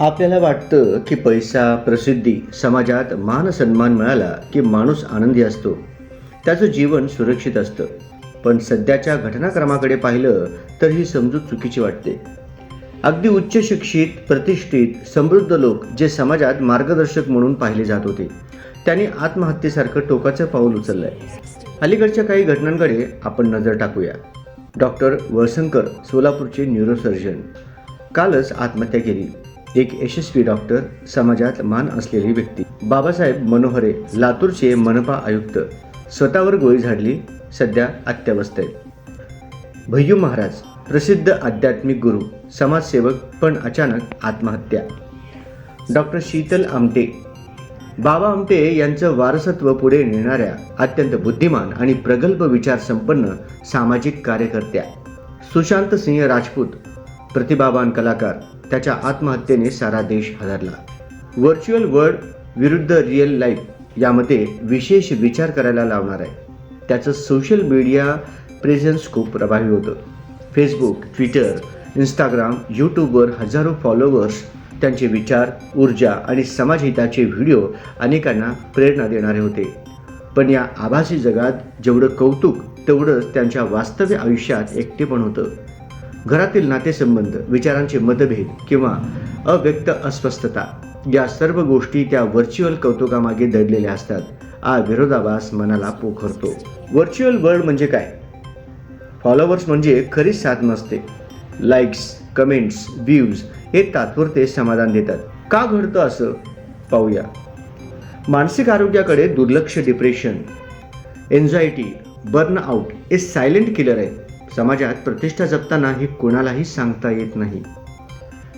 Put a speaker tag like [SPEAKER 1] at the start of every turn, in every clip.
[SPEAKER 1] आपल्याला वाटतं की पैसा प्रसिद्धी समाजात मान सन्मान मिळाला की माणूस आनंदी असतो. त्याचं जीवन सुरक्षित असतं. पण सध्याच्या घटनाक्रमाकडे पाहिलं तर ही समजूत चुकीची वाटते. अगदी उच्च शिक्षित प्रतिष्ठित समृद्ध लोक जे समाजात मार्गदर्शक म्हणून पाहिले जात होते त्यांनी आत्महत्येसारखं टोकाचं पाऊल उचललंय. अलीकडच्या काही घटनांकडे आपण नजर टाकूया. डॉक्टर वळसंकर सोलापूरचे न्यूरोसर्जन. कालच आत्महत्या केली. एक यशस्वी डॉक्टर समाजात मान असलेली व्यक्ती. बाबासाहेब मनोहरे लातूरचे मनपा आयुक्त. स्वतःवर गोळी झाडली सध्या अत्यावस्थेत भय्यू महाराज प्रसिद्ध आध्यात्मिक गुरु समाजसेवक पण अचानक आत्महत्या. डॉक्टर शीतल आमटे. बाबा आमटे यांचं वारसत्व पुढे नेणाऱ्या अत्यंत बुद्धिमान आणि प्रगल्भ विचार संपन्न सामाजिक कार्यकर्त्या. सुशांत सिंह राजपूत प्रतिभावान कलाकार त्याच्या आत्महत्येने सारा देश हादरला. व्हर्च्युअल वर्ल्ड विरुद्ध रिअल लाईफ यामध्ये विशेष विचार करायला लावणार आहे. त्याचं सोशल मीडिया प्रेझेन्स खूप प्रभावी होतं. फेसबुक ट्विटर इंस्टाग्राम यूट्यूबवर हजारो फॉलोअर्स त्यांचे विचार ऊर्जा आणि समाजहिताचे व्हिडिओ अनेकांना प्रेरणा देणारे होते. पण या आभासी जगात जेवढं कौतुक तेवढंच त्यांच्या वास्तव्य आयुष्यात एकटेपण होतं. घरातील नातेसंबंध विचारांचे मतभेद किंवा अव्यक्त अस्वस्थता या सर्व गोष्टी त्या व्हर्च्युअल कौतुकामागे दडलेल्या असतात. हा विरोधाभास मनाला पोखरतो. व्हर्च्युअल वर्ल्ड म्हणजे काय? फॉलोअर्स म्हणजे खरीच साथ नसते. लाईक्स कमेंट्स व्ह्यूज हे तात्पुरते समाधान देतात. का घडतं असं? पाहूया. मानसिक आरोग्याकडे दुर्लक्ष डिप्रेशन एन्झायटी बर्नआउट हे सायलेंट किलर आहेत. समाजात प्रतिष्ठा जपताना हे कोणालाही सांगता येत नाही.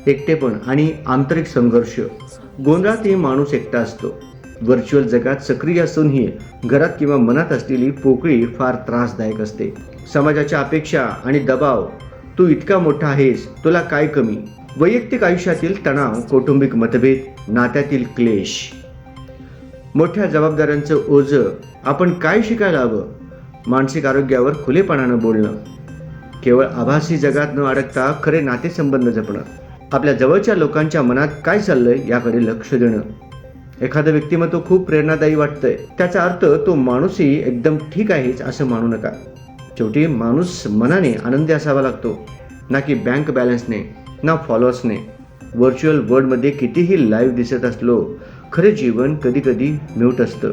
[SPEAKER 1] एकटेपण आणि आंतरिक संघर्ष. गोंधळातही माणूस एकटा असतो. व्हर्च्युअल जगात सक्रिय असूनही घरात किंवा मनात असलेली पोकळी फार त्रासदायक असते. समाजाच्या अपेक्षा आणि दबाव तू इतका मोठा आहेस तुला काय कमी? वैयक्तिक आयुष्यातील तणाव कौटुंबिक मतभेद नात्यातील क्लेश. मोठ्या जबाबदाऱ्यांचं ओझं आपण काय शिकायला हवं? मानसिक आरोग्यावर खुलेपणानं बोलणं. केवळ आभासी जगात न अडकता खरे नातेसंबंध जपणं आपल्या जवळच्या लोकांच्या मनात काय चाललंय याकडे लक्ष देणं. एखादं व्यक्तिमत्व खूप प्रेरणादायी वाटतंय. त्याचा अर्थ तो माणूसही एकदम ठीक आहेच असं मानू नका. शेवटी माणूस मनाने आनंदी असावा लागतो ना की बँक बॅलन्सने ना फॉलोअर्सने. व्हर्च्युअल वर्ल्डमध्ये कितीही लाईव्ह दिसत असलो खरे जीवन कधीकधी म्यूट असतं.